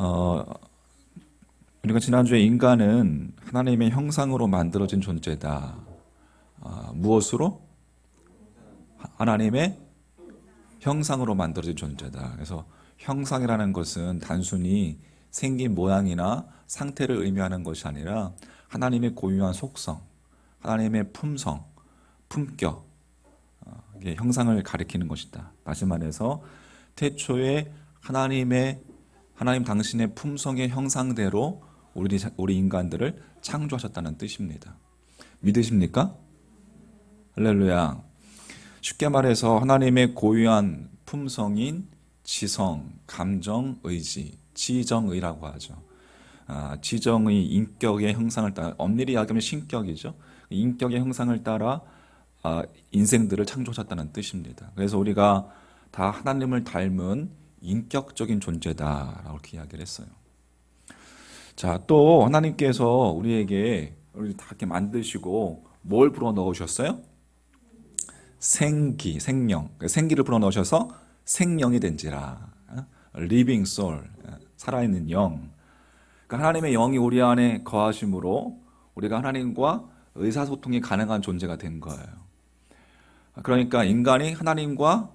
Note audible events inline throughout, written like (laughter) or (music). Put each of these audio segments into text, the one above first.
어, 우리가 지난주에 인간은 하나님의 형상으로 만들어진 존재다. 아, 무엇으로? 하- 하나님의 형상으로 만들어진 존재다. 그래서 형상이라는 것은 단순히 생긴 모양이나 상태를 의미하는 것이 아니라 하나님의 고유한 속성, 하나님의 품성, 품격, 어, 형상을 가리키는 것이다. 다시 말해서 태초에 하나님의 하나님 당신의 품성의 형상대로 우리 우리 인간들을 창조하셨다는 뜻입니다. 믿으십니까? 할렐루야. 쉽게 말해서 하나님의 고유한 품성인 지성, 감정, 의지, 지정의라고 하죠. 아, 지정의 인격의 형상을 따라 엄밀히 이야기하면 신격이죠. 인격의 형상을 따라 아, 인생들을 창조하셨다는 뜻입니다. 그래서 우리가 다 하나님을 닮은 인격적인 존재다라고 이렇게 이야기를 했어요. 자, 또 하나님께서 우리에게 우리 다 이렇게 만드시고 뭘 불어 넣으셨어요? 생기, 생명. 그 생기를 불어 넣으셔서 생명이 된지라. 어? living soul. 어, 살아있는 영. 그러니까 하나님의 영이 우리 안에 거하심으로 우리가 하나님과 의사소통이 가능한 존재가 된 거예요. 그러니까 인간이 하나님과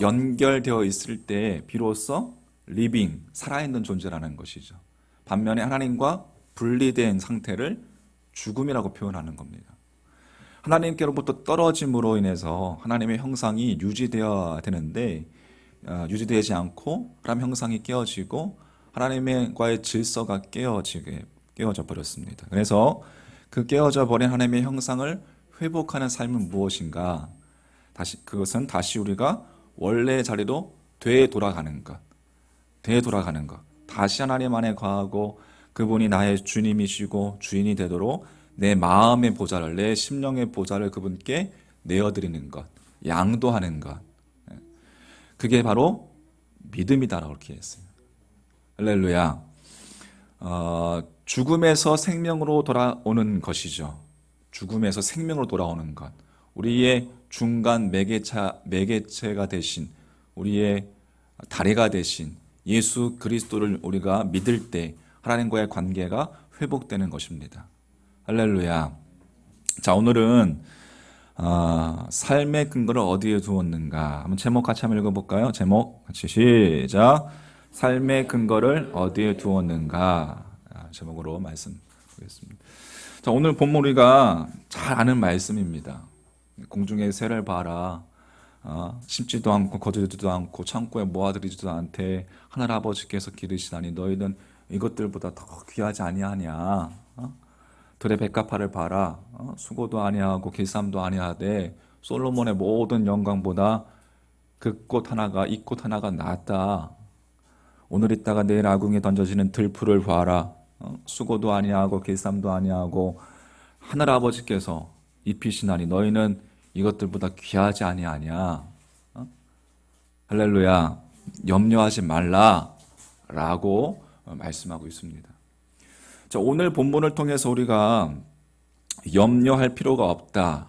연결되어 있을 때 비로소 living, 살아있는 존재라는 것이죠. 반면에 하나님과 분리된 상태를 죽음이라고 표현하는 겁니다. 하나님께로부터 떨어짐으로 인해서 하나님의 형상이 유지되어야 되는데 어, 유지되지 않고 하나님 형상이 깨어지고 하나님과의 질서가 깨어지게 깨어져 버렸습니다. 그래서 그 깨어져 버린 하나님의 형상을 회복하는 삶은 무엇인가? 다시 그것은 다시 우리가 원래 자리로 되돌아가는 것, 되돌아가는 것. 다시 하나님 안에 거하고 그분이 나의 주님이시고 주인이 되도록 내 마음의 보좌를 내 심령의 보좌를 그분께 내어드리는 것, 양도하는 것. 예. 그게 바로 믿음이다라고 이렇게 했어요. 할렐루야. 어, 죽음에서 생명으로 돌아오는 것이죠. 죽음에서 생명으로 돌아오는 것. 우리의 중간 매개차, 매개체가 되신 우리의 다리가 되신 예수 그리스도를 우리가 믿을 때 하나님과의 관계가 회복되는 것입니다. 할렐루야. 자, 오늘은 어, 삶의 근거를 어디에 두었는가? 한번 제목 같이 한번 읽어볼까요? 제목 같이 시작. 삶의 근거를 어디에 두었는가? 아, 제목으로 말씀 보겠습니다. 자, 오늘 본문 우리가 잘 아는 말씀입니다. 공중의 새를 봐라. 어, 심지도 않고 거두지도 않고 창고에 모아들이지도 않되 하늘 아버지께서 기르시다니 너희는 이것들보다 더 귀하지 아니하냐? 어? 들의 백합화를 봐라. 어? 수고도 아니하고 길쌈도 아니하되 솔로몬의 모든 영광보다 그 꽃 하나가 이 꽃 하나가 낫다. 오늘 있다가 내일 아궁에 던져지는 들풀을 봐라. 어? 수고도 아니하고 길쌈도 아니하고 하늘 아버지께서 입히시나니 너희는 이것들보다 귀하지 아니하냐. 어? 할렐루야. 염려하지 말라라고 어, 말씀하고 있습니다. 자, 오늘 본문을 통해서 우리가 염려할 필요가 없다.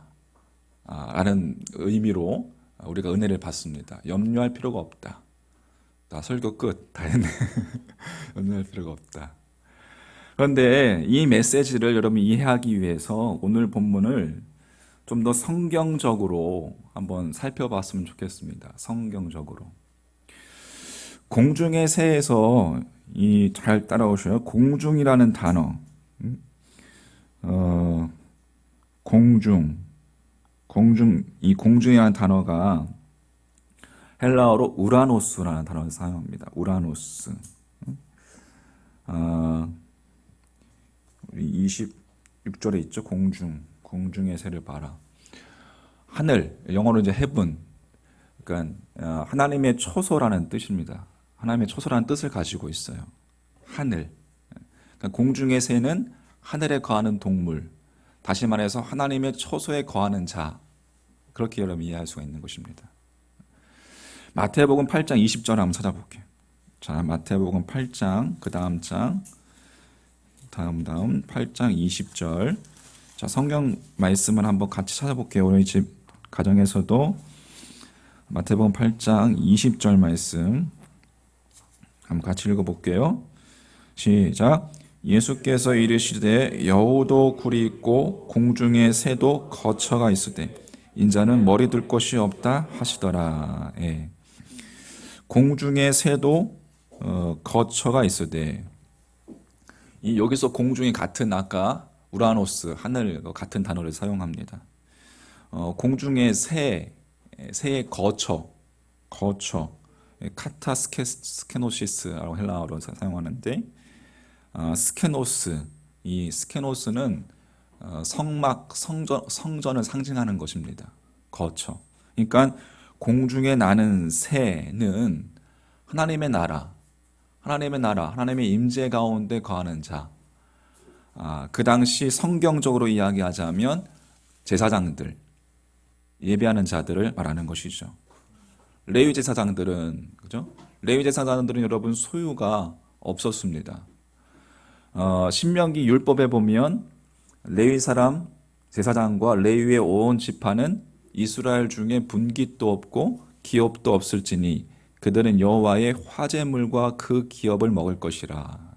아, 라는 의미로 우리가 은혜를 받습니다. 염려할 필요가 없다. 다 설교 끝. 다 했네. (laughs) 염려할 필요가 없다. 그런데 이 메시지를 여러분이 이해하기 위해서 오늘 본문을 좀 더 성경적으로 한번 살펴봤으면 좋겠습니다. 성경적으로. 공중의 새에서 이 잘 따라오셔요. 공중이라는 단어. 음? 어, 공중. 공중 이 공중이라는 단어가 헬라어로 우라노스라는 단어를 사용합니다. 우라노스. 음? 어, 우리 26절에 있죠. 공중. 공중의 새를 봐라. 하늘, 영어로 이제 heaven. 그러니까 어, 하나님의 초소라는 뜻입니다. 하나님의 초소라는 뜻을 가지고 있어요. 하늘. 그러니까 공중의 새는 하늘에 거하는 동물. 다시 말해서 하나님의 초소에 거하는 자. 그렇게 여러분 이해할 수가 있는 것입니다. 마태복음 8장 20절 한번 찾아볼게요. 자, 마태복음 8장 그 다음 장 다음 다음 8장 20절. 자, 성경 말씀을 한번 같이 찾아볼게요. 우리 집 가정에서도 마태복음 8장 20절 말씀 한번 같이 읽어볼게요. 시작. 예수께서 이르시되 여우도 굴이 있고 공중의 새도 거처가 있으되 인자는 머리 들 곳이 없다 하시더라. 예. 공중의 새도 어, 거처가 있으되 이 여기서 공중이 같은 아까 우라노스 하늘 같은 단어를 사용합니다. 어, 공중의 새 새의 거처 거처 카타스케노시스라고 헬라어로 사- 사용하는데 어, 스케노스 이 스케노스는 어, 성막 성전 성전을 상징하는 것입니다. 거처. 그러니까 공중에 나는 새는 하나님의 나라, 하나님의 나라, 하나님의 임재 가운데 거하는 자. 아, 그 당시 성경적으로 이야기하자면 제사장들, 예배하는 자들을 말하는 것이죠. 레위 제사장들은 그죠? 레위 제사장들은 여러분 소유가 없었습니다. 어, 신명기 율법에 보면 레위 사람 제사장과 레위의 온 지파는 이스라엘 중에 분깃도 없고 기업도 없을지니 그들은 여호와의 화제물과 그 기업을 먹을 것이라.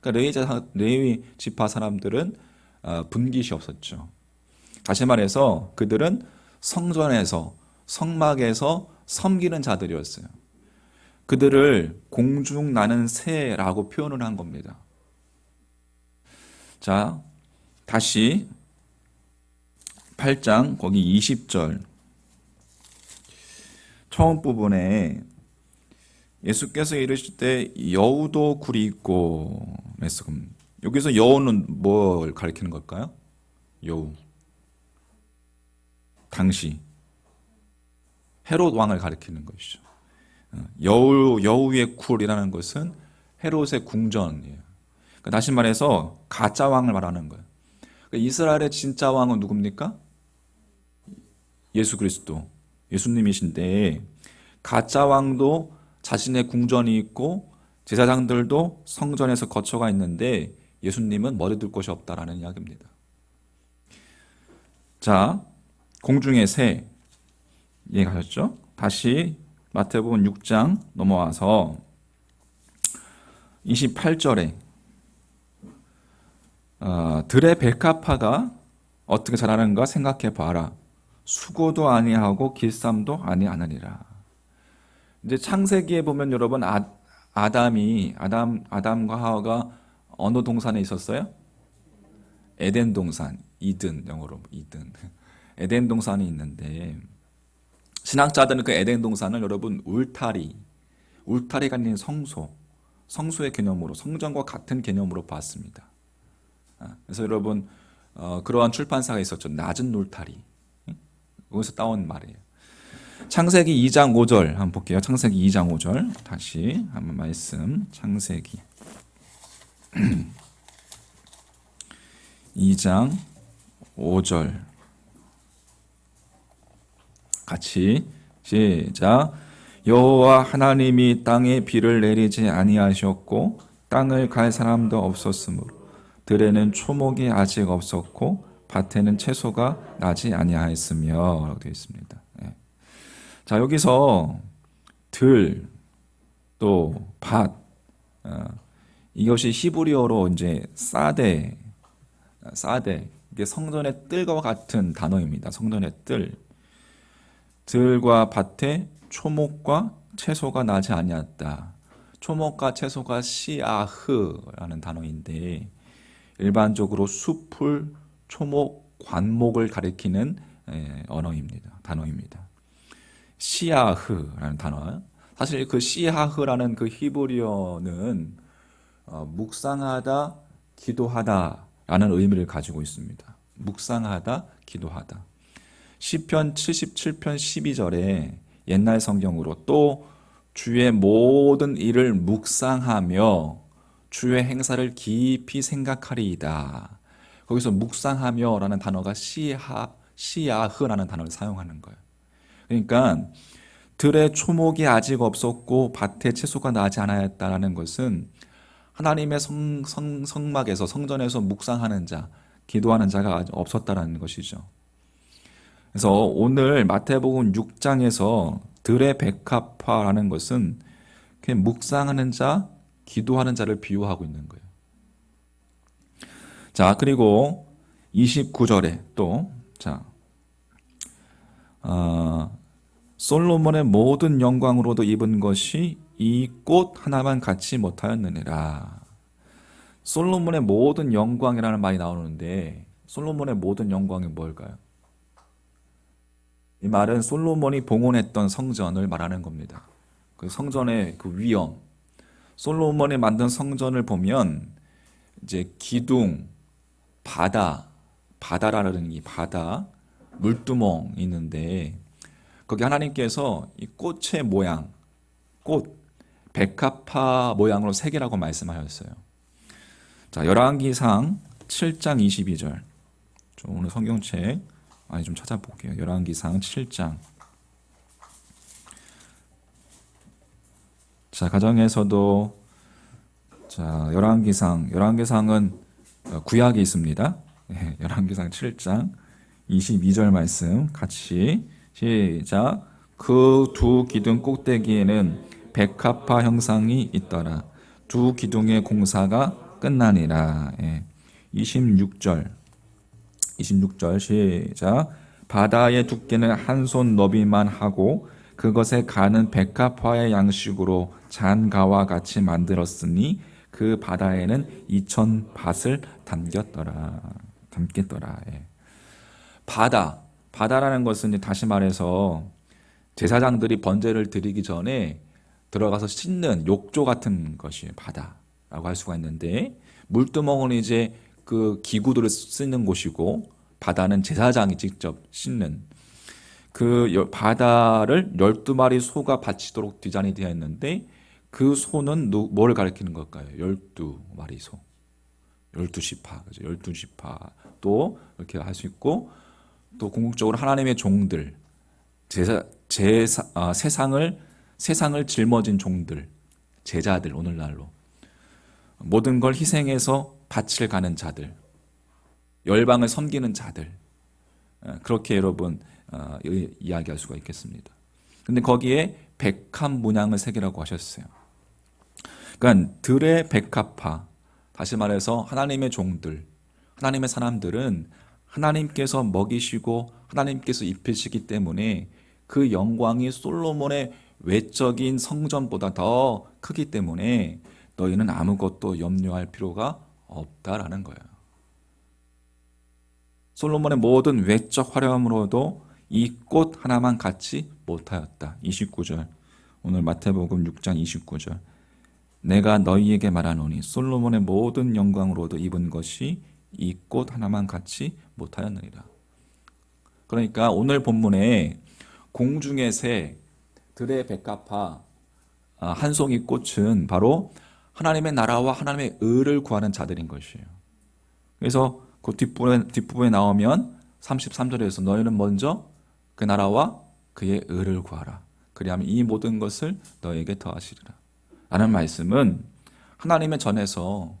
그러니까 레위 지파 사람들은 어, 분깃이 없었죠. 다시 말해서 그들은 성전에서 성막에서 섬기는 자들이었어요. 그들을 공중 나는 새라고 표현을 한 겁니다. 자, 다시 8장 거기 20절 처음 부분에 예수께서 이르실 때 여우도 굴이 있고 그럼 여기서 여우는 뭘 가리키는 걸까요? 여우 당시 헤롯 왕을 가리키는 것이죠. 어, 여우 여우의 굴이라는 것은 헤롯의 궁전이에요. 그러니까 다시 말해서 가짜 왕을 말하는 거예요. 그러니까 이스라엘의 진짜 왕은 누굽니까? 예수 그리스도, 예수님이신데 가짜 왕도 자신의 궁전이 있고 제사장들도 성전에서 거처가 있는데 예수님은 머리 둘 곳이 없다라는 이야기입니다. 자, 공중의 새 이해가셨죠? 다시 마태복음 6장 넘어와서 28절에 어, 들의 백합화가 어떻게 자라는가 생각해 봐라. 수고도 아니하고 길쌈도 아니하느니라. 이제 창세기에 보면 여러분 아, 아담이 아담 아담과 하와가 어느 동산에 있었어요? 에덴 동산, 이든 영어로 이든. (laughs) 에덴 동산이 있는데 신학자들은 그 에덴 동산을 여러분 울타리, 울타리가 아닌 성소, 성소의 개념으로 성전과 같은 개념으로 봤습니다. 아, 그래서 여러분 어, 그러한 출판사가 있었죠. 낮은 울타리. 응? 거기서 따온 말이에요. 창세기 2장 5절 한번 볼게요. 창세기 2장 5절 다시 한번 말씀. 창세기 (clears throat) 2장 5절 같이 시작. 여호와 하나님이 땅에 비를 내리지 아니하셨고 땅을 갈 사람도 없었으므로 들에는 초목이 아직 없었고 밭에는 채소가 나지 아니하였으며 라고 되어 있습니다. 예. 자 여기서 들 또 밭 어, 이것이 히브리어로 이제 사데 사데 이게 성전의 뜰과 같은 단어입니다. 성전의 뜰 들과 밭에 초목과 채소가 나지 아니었다. 초목과 채소가 시아흐라는 단어인데 일반적으로 숲을 초목 관목을 가리키는 에, 언어입니다. 단어입니다. 시아흐라는 단어. 사실 그 시아흐라는 그 히브리어는 어, 묵상하다, 기도하다라는 의미를 가지고 있습니다. 묵상하다, 기도하다. 시편 77편 12절에 옛날 성경으로 또 주의 모든 일을 묵상하며 주의 행사를 깊이 생각하리이다. 거기서 묵상하며라는 단어가 시하 시야흐라는 단어를 사용하는 거예요. 그러니까 들의 초목이 아직 없었고 밭에 채소가 나지 않았다라는 것은 하나님의 성, 성, 성막에서 성전에서 묵상하는 자, 기도하는 자가 없었다라는 것이죠. 그래서 오늘 마태복음 6장에서 들의 백합화라는 것은 그냥 묵상하는 자, 기도하는 자를 비유하고 있는 거예요. 자, 그리고 29절에 또, 자, 어, 솔로몬의 모든 영광으로도 입은 것이 이 꽃 하나만 갖지 못하였느니라. 솔로몬의 모든 영광이라는 말이 나오는데, 솔로몬의 모든 영광이 뭘까요? 이 말은 솔로몬이 봉헌했던 성전을 말하는 겁니다. 그 성전의 그 위엄. 솔로몬이 만든 성전을 보면 이제 기둥, 바다, 바다라는 이 바다, 물두멍 있는데 거기 하나님께서 이 꽃의 모양, 꽃, 백합화 모양으로 세 개라고 말씀하셨어요. 자, 열왕기상 7장 22절. 좀 오늘 성경책 많이 좀 찾아볼게요. 열왕기상 7장. 자, 가정에서도 자, 열왕기상, 열왕기상은 어, 구약이 있습니다. 예, 열왕기상 7장 22절 말씀 같이 시작. 그 두 기둥 꼭대기에는 백합화 형상이 있더라. 두 기둥의 공사가 끝나니라. 예. 26절. 26절 시작. 바다의 두께는 한 손 너비만 하고 그것에 가는 백합화의 양식으로 잔가와 같이 만들었으니 그 바다에는 이천 밭을 담겼더라. 담겠더라. 예. 바다. 바다라는 것은 다시 말해서 제사장들이 번제를 드리기 전에 들어가서 씻는 욕조 같은 것이 바다라고 할 수가 있는데 물두멍은 이제 그 기구들을 쓰는 곳이고 바다는 제사장이 직접 씻는 그 여- 바다를 12마리 소가 바치도록 디자인이 되어 있는데 그 소는 누, 뭘 가리키는 걸까요? 12마리 소. 12지파. 그죠? 12지파. 또 이렇게 할 수 있고 또 궁극적으로 하나님의 종들 제사, 제사 아, 세상을 세상을 짊어진 종들 제자들 오늘날로 모든 걸 희생해서 밭을 가는 자들 열방을 섬기는 자들 어, 그렇게 여러분 어, 이- 이야기할 수가 있겠습니다. 근데 거기에 백합 문양을 새기라고 하셨어요. 그러니까 들의 백합화 다시 말해서 하나님의 종들 하나님의 사람들은 하나님께서 먹이시고 하나님께서 입히시기 때문에 그 영광이 솔로몬의 외적인 성전보다 더 크기 때문에 너희는 아무것도 염려할 필요가 없다라는 거예요. 솔로몬의 모든 외적 화려함으로도 이 꽃 하나만 갖지 못하였다. 29절. 오늘 마태복음 6장 29절. 내가 너희에게 말하노니 솔로몬의 모든 영광으로도 입은 것이 이 꽃 하나만 갖지 못하였느니라. 그러니까 오늘 본문에 공중의 새, 들의 백합화, 아, 한 송이 꽃은 바로 하나님의 나라와 하나님의 의를 구하는 자들인 것이에요. 그래서 그 뒷부분에, 뒷부분에 나오면 33절에서 너희는 먼저 그 나라와 그의 의를 구하라. 그리하면 이 모든 것을 너에게 더하시리라. 라는 말씀은 하나님의 전에서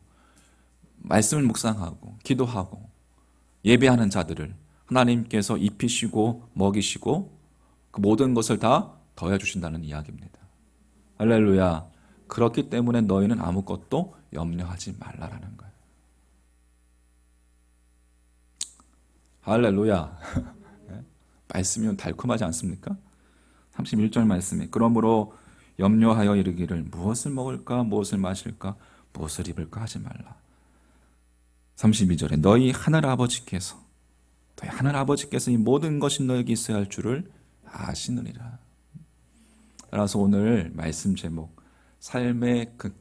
말씀을 묵상하고 기도하고 예배하는 자들을 하나님께서 입히시고 먹이시고 그 모든 것을 다 더해 주신다는 이야기입니다. 할렐루야. 그렇기 때문에 너희는 아무것도 염려하지 말라라는 거예요. 할렐루야. (laughs) 말씀이 달콤하지 않습니까? 31절 말씀이 그러므로 염려하여 이르기를 무엇을 먹을까 무엇을 마실까 무엇을 입을까 하지 말라. 32절에 너희 하늘 아버지께서 너희 하늘 아버지께서 이 모든 것이 너에게 있어야 할 줄을 아시느니라. 따라서 오늘 말씀 제목 삶의 그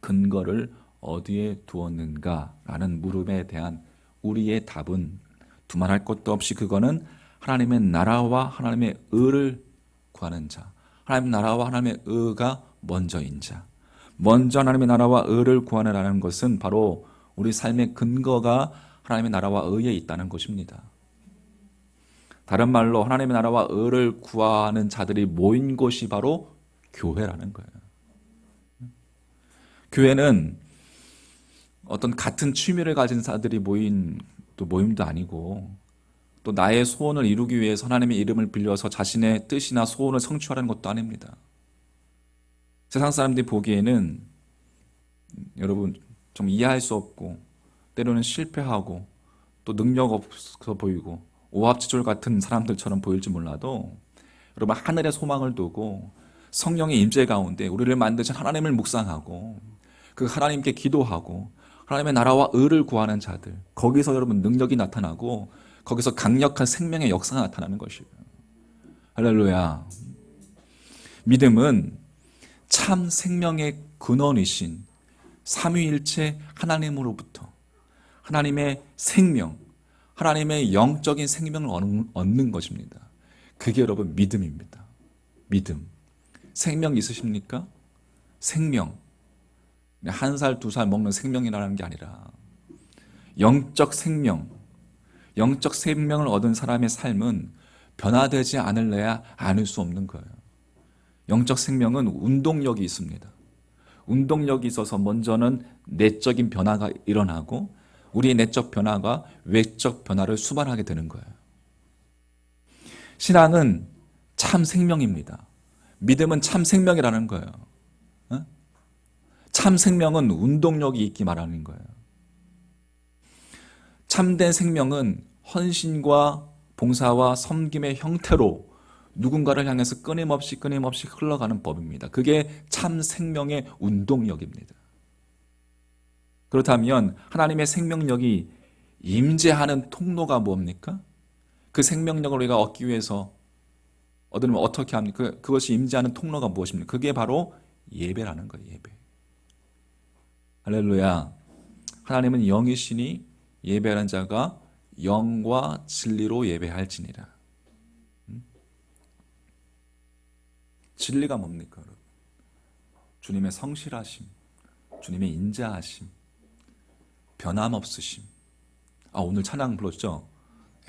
근거를 어디에 두었는가라는 물음에 대한 우리의 답은 두말할 것도 없이 그거는 하나님의 나라와 하나님의 의를 구하는 자, 하나님의 나라와 하나님의 의가 먼저인 자. 먼저 하나님의 나라와 의를 구하느라는 것은 바로 우리 삶의 근거가 하나님의 나라와 의에 있다는 것입니다. 다른 말로 하나님의 나라와 의를 구하는 자들이 모인 곳이 바로 교회라는 거예요. 교회는 어떤 같은 취미를 가진 자들이 모인 또 모임도 아니고 또 나의 소원을 이루기 위해서 하나님의 이름을 빌려서 자신의 뜻이나 소원을 성취하려는 것도 아닙니다. 세상 사람들이 보기에는 여러분 좀 이해할 수 없고 때로는 실패하고 또 능력 없어 보이고 오합지졸 같은 사람들처럼 보일지 몰라도 여러분 하늘의 소망을 두고 성령의 임재 가운데 우리를 만드신 하나님을 묵상하고 그 하나님께 기도하고 하나님의 나라와 의를 구하는 자들 거기서 여러분 능력이 나타나고 거기서 강력한 생명의 역사가 나타나는 것이에요. 할렐루야. 믿음은 참 생명의 근원이신 삼위일체 하나님으로부터 하나님의 생명, 하나님의 영적인 생명을 얻는- 것입니다. 그게 여러분 믿음입니다. 믿음. 생명 있으십니까? 생명. 한 살, 두 살 먹는 생명이라는 게 아니라 영적 생명, 영적 생명을 얻은 사람의 삶은 변화되지 않을래야 않을 수 없는 거예요. 영적 생명은 운동력이 있습니다. 운동력이 있어서 먼저는 내적인 변화가 일어나고 우리의 내적 변화가 외적 변화를 수반하게 되는 거예요. 신앙은 참 생명입니다. 믿음은 참 생명이라는 거예요. 어? 참 생명은 운동력이 있기 말하는 거예요. 참된 생명은 헌신과 봉사와 섬김의 형태로 누군가를 향해서 끊임없이 끊임없이 흘러가는 법입니다. 그게 참 생명의 운동력입니다. 그렇다면 하나님의 생명력이 임재하는 통로가 뭡니까? 그 생명력을 우리가 얻기 위해서 얻으면 어떻게 합니까? 그- 그것이 임재하는 통로가 무엇입니까? 그게 바로 예배라는 거예요. 예배. 할렐루야. 하나님은 영이시니 예배하는 자가 영과 진리로 예배할지니라. 음? 진리가 뭡니까? 주님의 성실하심, 주님의 인자하심, 변함없으심. 아, 오늘 찬양 불렀죠?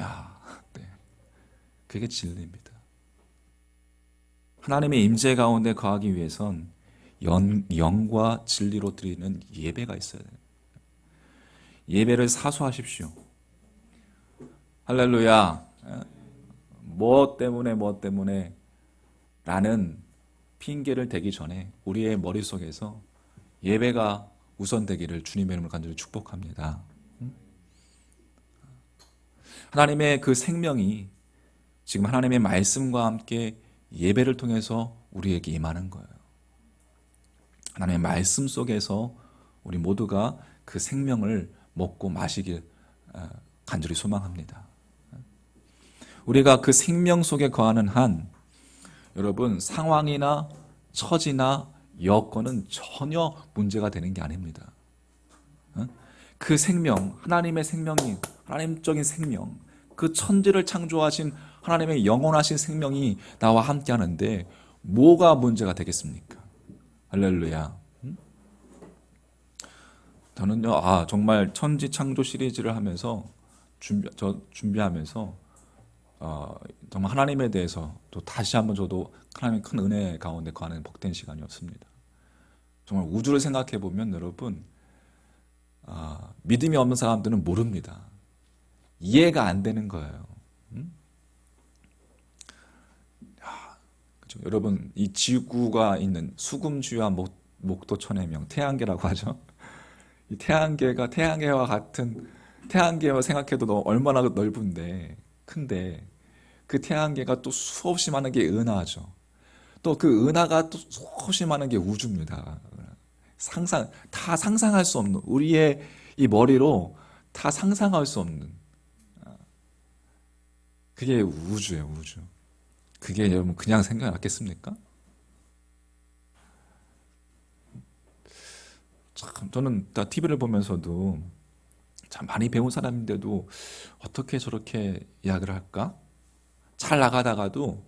야, 네. 그게 진리입니다. 하나님의 임재 가운데 거하기 위해선 영, 영과 진리로 드리는 예배가 있어야 돼요. 예배를 사수하십시오. 할렐루야. 뭐 때문에 뭐 때문에 라는 핑계를 대기 전에 우리의 머릿속에서 예배가 우선되기를 주님의 이름으로 간절히 축복합니다. 하나님의 그 생명이 지금 하나님의 말씀과 함께 예배를 통해서 우리에게 임하는 거예요. 하나님의 말씀 속에서 우리 모두가 그 생명을 먹고 마시길 어, 간절히 소망합니다. 우리가 그 생명 속에 거하는 한 여러분 상황이나 처지나 여건은 전혀 문제가 되는 게 아닙니다. 어? 그 생명, 하나님의 생명이 하나님적인 생명, 그 천지를 창조하신 하나님의 영원하신 생명이 나와 함께 하는데 뭐가 문제가 되겠습니까? 할렐루야. 음? 저는요, 아, 정말 천지 창조 시리즈를 하면서 준비, 저 준비하면서 어, 정말 하나님에 대해서 또 다시 한번 저도 하나님의 큰 은혜 가운데 거하는 복된 시간이었습니다. 정말 우주를 생각해 보면 여러분 아, 믿음이 없는 사람들은 모릅니다. 이해가 안 되는 거예요. 음? 야, 그죠? 여러분 이 지구가 있는 수금주와 목, 목도천의 명 태양계라고 하죠. 이 태양계가 태양계와 같은 태양계와 생각해도 너- 얼마나 넓은데 큰데 그 태양계가 또 수없이 많은 게 은하죠. 또 그 은하가 또 수없이 많은 게 우주입니다. 상상 다 상상할 수 없는 우리의 이 머리로 다 상상할 수 없는 그게 우주예요, 우주. 그게 여러분 그냥 생각이 났겠습니까? 참 저는 다 TV를 보면서도 참 많이 배운 사람인데도 어떻게 저렇게 이야기를 할까? 잘 나가다가도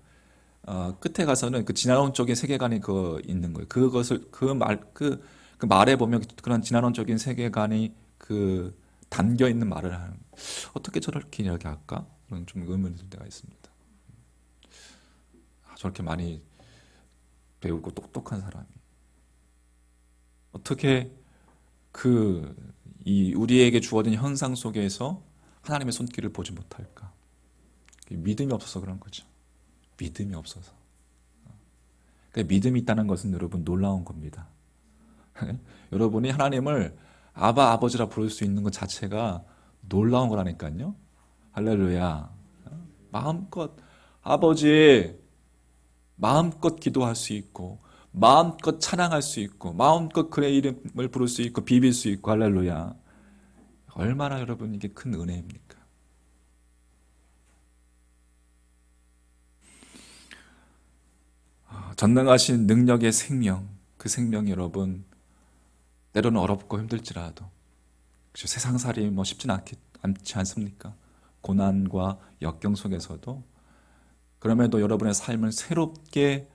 어, 끝에 가서는 그 진화론적인 세계관이 그 있는 거예요. 그것을 그말그그 말에 보면 그런 진화론적인 세계관이 그 담겨 있는 말을 하는 어떻게 저렇게 이야기할까? 그런 좀 의문이 들 때가 있습니다. 아, 저렇게 많이 배우고 똑똑한 사람이 어떻게 그 이 우리에게 주어진 현상 속에서 하나님의 손길을 보지 못할까? 믿음이 없어서 그런 거죠. 믿음이 없어서. 그러니까 믿음이 있다는 것은 여러분 놀라운 겁니다. (laughs) 여러분이 하나님을 아바 아버지라 부를 수 있는 것 자체가 놀라운 거라니까요. 할렐루야. 마음껏 아버지 마음껏 기도할 수 있고 마음껏 찬양할 수 있고 마음껏 그의 이름을 부를 수 있고 비빌 수 있고 할렐루야. 얼마나 여러분 이게 큰 은혜입니까? 아, 전능하신 능력의 생명, 그 생명이 여러분 때로는 어렵고 힘들지라도 그죠? 세상살이 뭐 쉽진 않기, 않지 않습니까? 고난과 역경 속에서도 그럼에도 여러분의 삶을 새롭게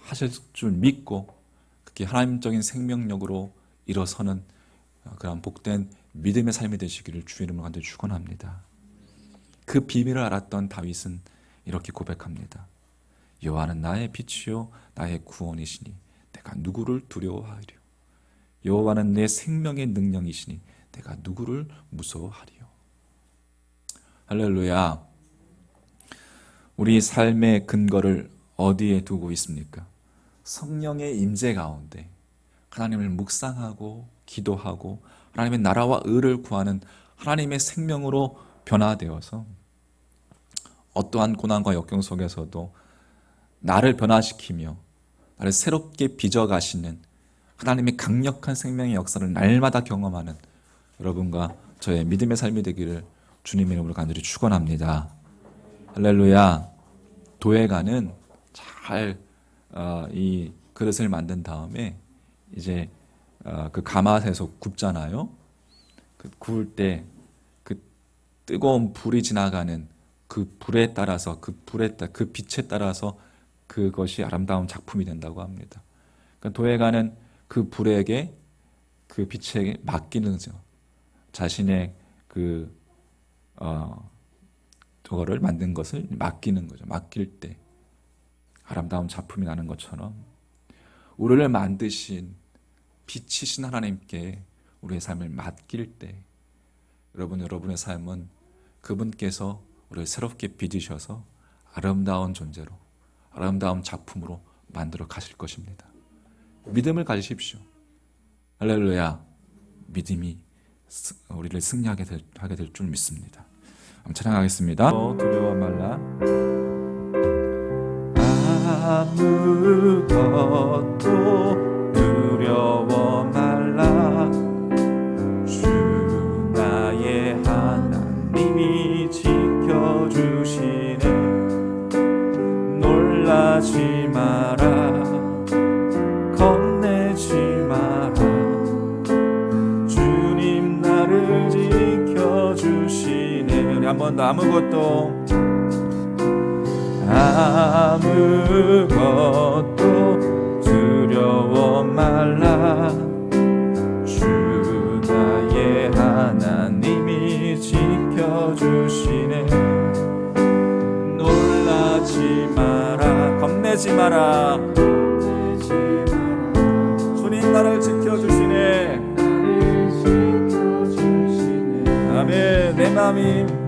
하실 줄 믿고 그게 하나님적인 생명력으로 일어서는 그런 복된 믿음의 삶이 되시기를 주 이름으로 간절히 축원합니다. 그 비밀을 알았던 다윗은 이렇게 고백합니다. 여호와는 나의 빛이요 나의 구원이시니 내가 누구를 두려워하리요? 여호와는 내 생명의 능력이시니 내가 누구를 무서워하리요? 할렐루야. 우리 삶의 근거를 어디에 두고 있습니까? 성령의 임재 가운데 하나님을 묵상하고 기도하고 하나님의 나라와 의를 구하는 하나님의 생명으로 변화되어서 어떠한 고난과 역경 속에서도 나를 변화시키며 나를 새롭게 빚어가시는 하나님의 강력한 생명의 역사를 날마다 경험하는 여러분과 저의 믿음의 삶이 되기를 주님의 이름으로 간절히 축원합니다. 할렐루야. 도예가는 잘 어, 이 그릇을 만든 다음에 이제 어, 그 가마에서 굽잖아요. 그 구울 때 그 뜨거운 불이 지나가는 그 불에 따라서 그 불에 따, 그 빛에 따라서 그것이 아름다운 작품이 된다고 합니다. 그러니까 도예가는 그 불에게 그 빛에 맡기는 거죠. 자신의 그 어, 저거를 만든 것을 맡기는 거죠. 맡길 때 아름다운 작품이 나는 것처럼 우리를 만드신 빛이신 하나님께 우리의 삶을 맡길 때 여러분 여러분의 삶은 그분께서 우리를 새롭게 빚으셔서 아름다운 존재로 아름다운 작품으로 만들어 가실 것입니다. 믿음을 가지십시오. 할렐루야. 믿음이 우리를 승리하게 될, 하게 될 줄 믿습니다. 한번 찬양하겠습니다. 어, 두려워 말라. 아무것도 한 번 더 아무것도 아무것도 두려워 말라. 주 나의 하나님이 지켜주시네. 놀라지 마라 겁내지 마라. 주님 나를 지켜주시네. 아멘. 내 마음이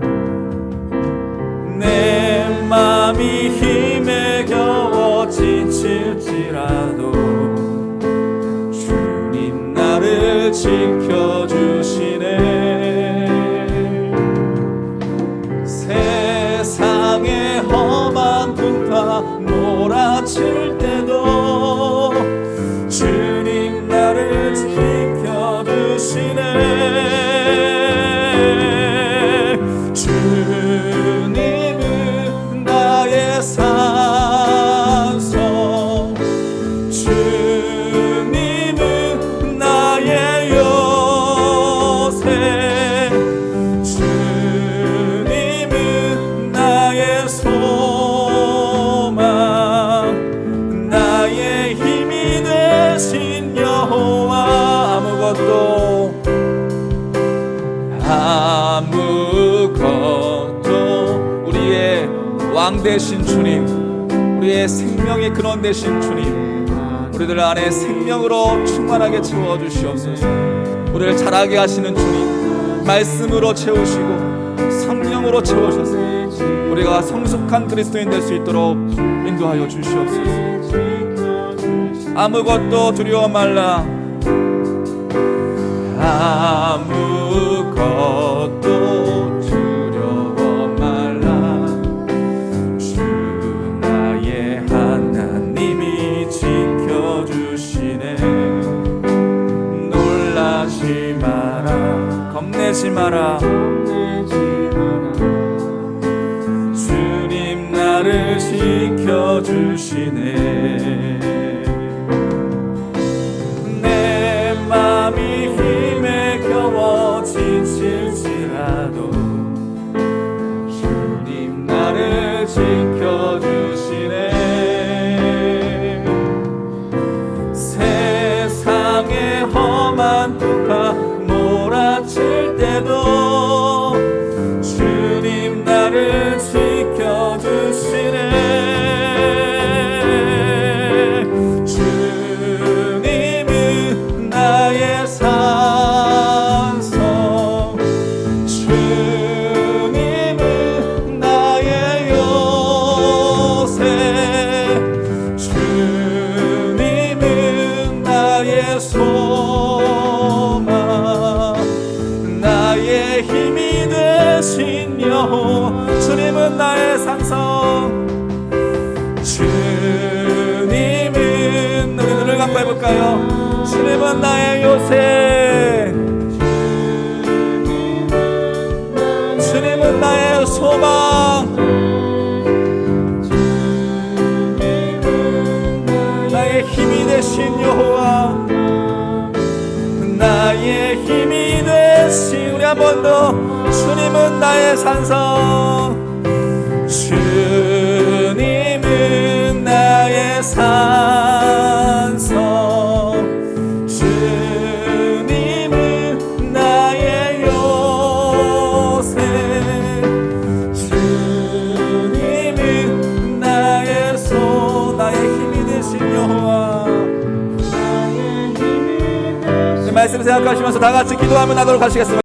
내 맘이 힘에 겨워 지칠지라도 주님 나를 지켜주시네. 세상의 험한 풍파 몰아칠 때 생명의 근원 되신 주님, 우리들 안에 생명으로 충만하게 채워 주시옵소서. 우리를 자라게 하시는 주님, 말씀으로 채우시고 성령으로 채우셔서 우리가 성숙한 그리스도인 될 수 있도록 인도하여 주시옵소서. 아무것도 두려워 말라. 아무것 겁내지 마라. 주님 나를 지켜주시네. 내 맘이 힘에 겨워 지칠지라도 주님 나를 지켜주 나의 요새. 주님은 나의 소망. 나의 힘이 되신 여호와. 나의 힘이 되신 우리 한 번 더. 주님은 나의 산성. 주님은 나의 산 생각하시면서 다 같이 기도하며 나도록 하시겠습니다.